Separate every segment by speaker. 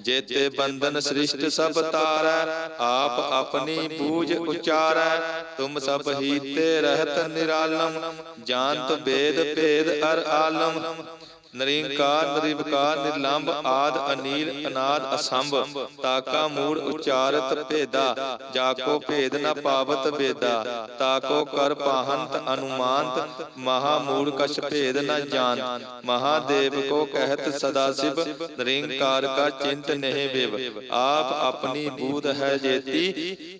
Speaker 1: ਜੇਤੇ ਬੰਧਨ ਸ੍ਰਿਸ਼ਟ ਸਭ ਤਾਰੈ, ਆਪ ਆਪਣੀ ਪੂਜ ਉਚਾਰੈ, ਤੁਮ ਸਭ ਹੀ ਤੇ ਨਿਰਾਲਮ, ਜਾਣਤ ਵੇਦ ਭੇਦ ਅਰ ਆਲਮ। ਨਰਿੰਕਾਰ ਨਿਰਵਕਾਰ ਨਿਰਲੰਭ ਆਦ, ਅਨੀਲ, ਅਨਾਦ, ਅਸੰਭ, ਤਾਕਾ, ਮੂੜ, ਉਚਾਰਤ, ਭੇਦਾ, ਜਾਕੋ, ਭੇਦ, ਨ ਪਾਵਤ, ਵੇਦਾ, ਤਾਕੋ, ਕਰ, ਪਾਹੰਤ, ਅਨੁਮਾਨਤ, ਮਹਾ, ਮੂੜ, ਕਛ, ਭੇਦ, ਨ ਜਾਣ ਮਹਾਦੇਵ ਕੋ ਕਹਿਤ ਸਦਾ ਸਿਵ, ਨਿਰੰਕਾਰ ਕਾ ਚਿੰਤ ਨਹਿ ਵਿਵ, ਆਪ ਆਪਣੀ ਬੂਧ ਹੈ ਜੇਤੀ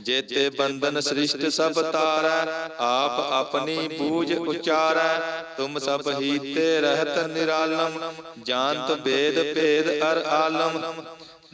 Speaker 1: ਜੇਤੇ ਬੰਧਨ ਸ੍ਰਿਸ਼ਟ ਸਭ ਤਾਰੈ, ਆਪ ਆਪਣੀ ਪੂਜ ਉਚਾਰੈ। ਤੁਮ ਸਭ ਹੀਤੇ ਰਹਿਤ ਨਿਰਾਲਮ, ਜਾਣਤ ਵੇਦ ਭੇਦ ਅਰ ਆਲਮ।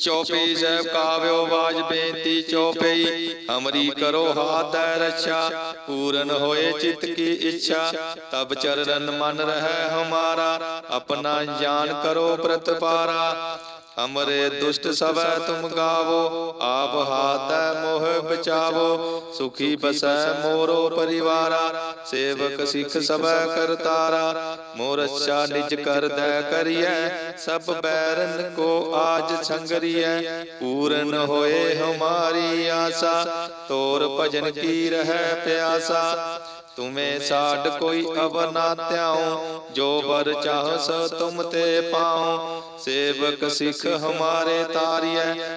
Speaker 1: ਚੌਪਈ ਸਾਹਿਬ ਕਾਵਿਓ ਬਾਜ ਬੇਨਤੀ ਚੌਪਈ ਹਮਰੀ ਕਰੋ ਹਾਥੈ ਰਛਾ, ਪੂਰਨ ਹੋਏ ਚਿਤ ਕੀ ਇੱਛਾ, ਤਬ ਚਰਨ ਮਨ ਰਹਿ ਹਮਾਰਾ, ਆਪਣਾ ਜਾਨ ਕਰੋ ਪ੍ਰਤਪਾਰਾ। ਹਮਰੇ ਦੁਸ਼ਟ ਸਭੈ ਤੁਮ ਗਾਵੋ, ਆਪ ਹਾਥੈ ਮੋਹ ਬਚਾਵੋ ਸੁਖੀ ਬਸੈ ਮੋਰੋ ਪਰਿਵਾਰਾ ਸੇਵਕ ਸਿੱਖ ਸਭੈ ਕਰਤਾਰਾ ਮੋਰ ਅੱਛਾ ਨਿਜ ਕਰਦੈ ਕਰੀਐ ਸਭ ਬੈਰਨ ਕੋ ਆਜ ਸੰਗਰੀਐ ਪੂਰਨ ਹੋਏ ਹਮਾਰੀ ਆਸਾ ਤੋਰ ਭਜਨ ਕੀ ਰਹਿ ਪਿਆਸਾ ਤੁਮੇ ਸਾਡ ਕੋਈ ਅਵਰ ਨਾ ਧਿਆਉ ਜੋ ਬਰ ਚਾਹ ਸੋ ਤੁਮ ਤੇ ਪਾਉ ਸੇਵਕ ਸਿੱਖ ਹਮਾਰੇ ਤਾਰੀਐ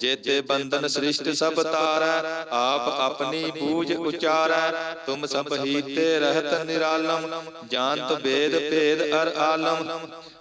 Speaker 1: ਜੇਤੇ ਬੰਧਨ ਸ੍ਰਿਸ਼ਟ ਸਭ ਤਾਰੈ ਆਪ ਆਪਣੀ ਬੂਝ ਉਚਾਰੈ ਤੁਮ ਸਭ ਹੀ ਤੇ ਰਹਿਤ ਨਿਰਾਲਮ ਜਾਣਤ ਵੇਦ ਭੇਦ ਅਰ ਆਲਮ।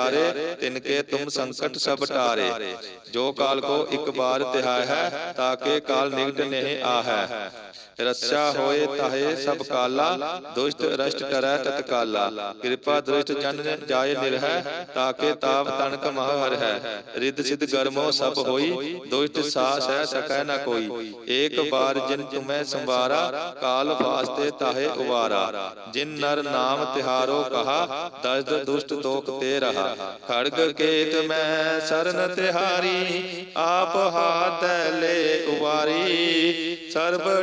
Speaker 1: ਤਿਹਾਰੇ ਤਿਨਕੇ ਤੁਮ ਸੰਕਟ ਸਭ ਟਾਰੇ। ਜੋ ਕਾਲ ਕੋ ਇੱਕ ਬਾਰ ਤਿਹਾਇ ਹੈ ਤਾਕੇ ਕਾਲ ਨਿਕਟ ਨਹੀਂ ਆਹੈ। ਰੱਛਾ ਹੋਏ ਤਾਹੇ ਸਭ ਕਾਲਾ, ਦੁਸ਼ਟ ਰਸ਼ਟ ਕਰੈ ਤਤਕਾਲਾ। ਕਿਰਪਾ ਦ੍ਰਿਸ਼ਟ ਜਨ ਜਾਏ ਨਿਰਹਿ, ਤਾਕੇ ਤਾਪ ਤਨਕ ਮਹ ਹਰ ਹੈ ਰਿੱਧ ਸਿਧ ਗਰਮੋ ਸਭ ਹੋਈ, ਦੁਸ਼ਟ ਸਾਸ ਹੈ ਸਕੈ ਨ ਕੋਈ। ਏਕ ਬਾਰ ਜਿਨ ਤੁਮੈ ਸੰਵਾਰਾ, ਕਾਲ ਵਾਸਤੇ ਤਾਹੇ ਉਵਾਰਾ। ਜਿਨ ਨਰ ਨਾਮ ਤਿਹਾਰੋ ਕਹਾ, ਦਸਦ ਦੁਸ਼ਟ ਤੋਕ ਤੇ ਰਹਾ। ਖੜਗ ਕੇਤ ਮੈਂ ਸਰਨ ਤਿਹਾਰੀ, ਆਪ ਹਾਥ ਲੈ ਉਵਾਰੀ। ਸਰਬ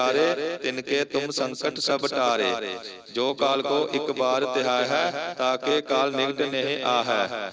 Speaker 1: ਤਿਹਾਰੇ ਤਿਨਕੇ ਤੁਮ ਸੰਕਟ ਸਭ ਟਾਰੇ। ਜੋ ਕਾਲ ਕੋ ਇੱਕ ਬਾਰ ਤਿਹਾਇ ਹੈ ਤਾਕੇ ਕਾਲ ਨਿਗਟ ਨਹੀਂ ਆਹੈ।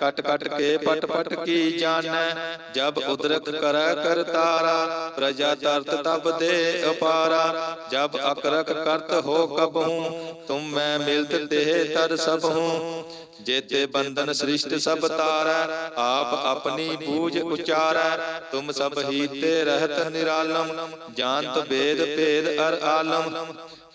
Speaker 1: ਕਟ ਕਟ ਕੇ ਪਟ ਪਟ ਕੀ ਜਾਣੈ ਜਬ ਉਦਰਕ ਕਰੈ ਕਰਤਾਰਾ ਪ੍ਰਜਾ ਤਰਤ ਤਬ ਦੇ ਅਪਾਰਾ ਜਬ ਅਕਰਕ ਕਰਤ ਹੋ ਕਬਹੂ ਤੁਮ ਮੈਂ ਮਿਲਤ ਤੇ ਤਰ ਸਭ ਹੂੰ ਜੇਤੇ ਬੰਧਨ ਸ੍ਰਿਸ਼ਟ ਸਭ ਤਾਰੈ ਆਪ ਆਪਣੀ ਬੂਝ ਉਚਾਰੈ ਤੁਮ ਸਭ ਹੀ ਤੇ ਰਹਿਤ ਨਿਰਾਲਮ ਜਾਣਤ ਵੇਦ ਭੇਦ ਅਰ ਆਲਮ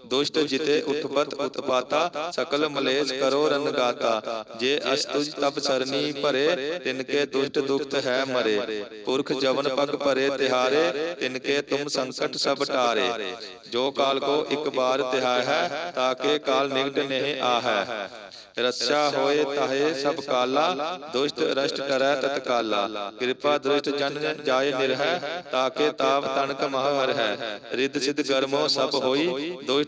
Speaker 1: ਦੁਸ਼ਟ ਜਿਤੇ ਉਤਪਤ ਉਤਪਾਤਾ ਸਕਲ ਮਲੇਸ਼ ਕਰੋ ਰਨ ਗਾਤਾ ਜੇ ਸੰਕਟ ਸਭ ਟਾਰੇ। ਜੋ ਕਾਲ ਕੋ ਇੱਕ ਬਾਰ ਤਿਹਾਇ ਹੈ ਤਾਕੇ ਕਾਲ ਨਿਕਟ ਨਹੀਂ ਆਹੈ। ਰੱਛਾ ਹੋਏ ਤਾਹੇ ਸਭ ਕਾਲਾ ਦੁਸ਼ਟ ਰਸ਼ਟ ਕਰੈ ਤਤਕਾਲਾ। ਕਿਰਪਾ ਜਨ ਜਾਏ ਨਿਰਹਿ ਤਾਕੇ ਤਾਪ ਤਨਕ ਮਹ ਹਰ ਹੈ ਰਿੱਧ ਸਿਧ ਗਰਮੋ ਸਭ ਹੋਈ ਦੁਸ਼ਟ